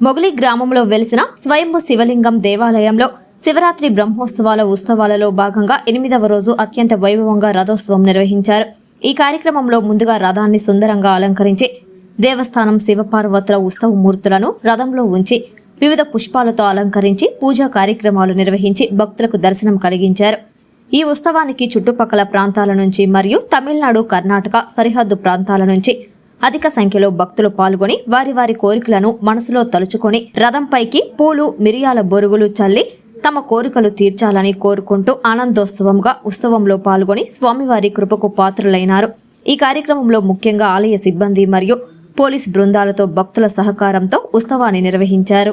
మొగలి గ్రామంలో వెలిసిన స్వయంభు శివలింగం దేవాలయంలో శివరాత్రి బ్రహ్మోత్సవాల ఉత్సవాలలో భాగంగా ఎనిమిదవ రోజు అత్యంత వైభవంగా రథోత్సవం నిర్వహించారు. ఈ కార్యక్రమంలో ముందుగా రథాన్ని సుందరంగా అలంకరించి దేవస్థానం శివపార్వతుల ఉత్సవ మూర్తులను రథంలో ఉంచి వివిధ పుష్పాలతో అలంకరించి పూజా కార్యక్రమాలు నిర్వహించి భక్తులకు దర్శనం కలిగించారు. ఈ ఉత్సవానికి చుట్టుపక్కల ప్రాంతాల నుంచి మరియు తమిళనాడు కర్ణాటక సరిహద్దు ప్రాంతాల నుంచి అధిక సంఖ్యలో భక్తులు పాల్గొని వారి వారి కోరికలను మనసులో తలుచుకొని రథంపైకి పూలు మిరియాల బొరుగులు చల్లి తమ కోరికలు తీర్చాలని కోరుకుంటూ ఆనందోత్సవంగా ఉత్సవంలో పాల్గొని స్వామివారి కృపకు పాత్రులైనారు. ఈ కార్యక్రమంలో ముఖ్యంగా ఆలయ సిబ్బంది మరియు పోలీస్ బృందాలతో భక్తుల సహకారంతో ఉత్సవాన్ని నిర్వహించారు.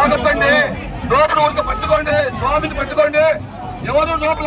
ఆగొద్దండి లోపల వరకు పట్టుకోండి. స్వామిని పట్టుకోండి. ఎవరు లోపల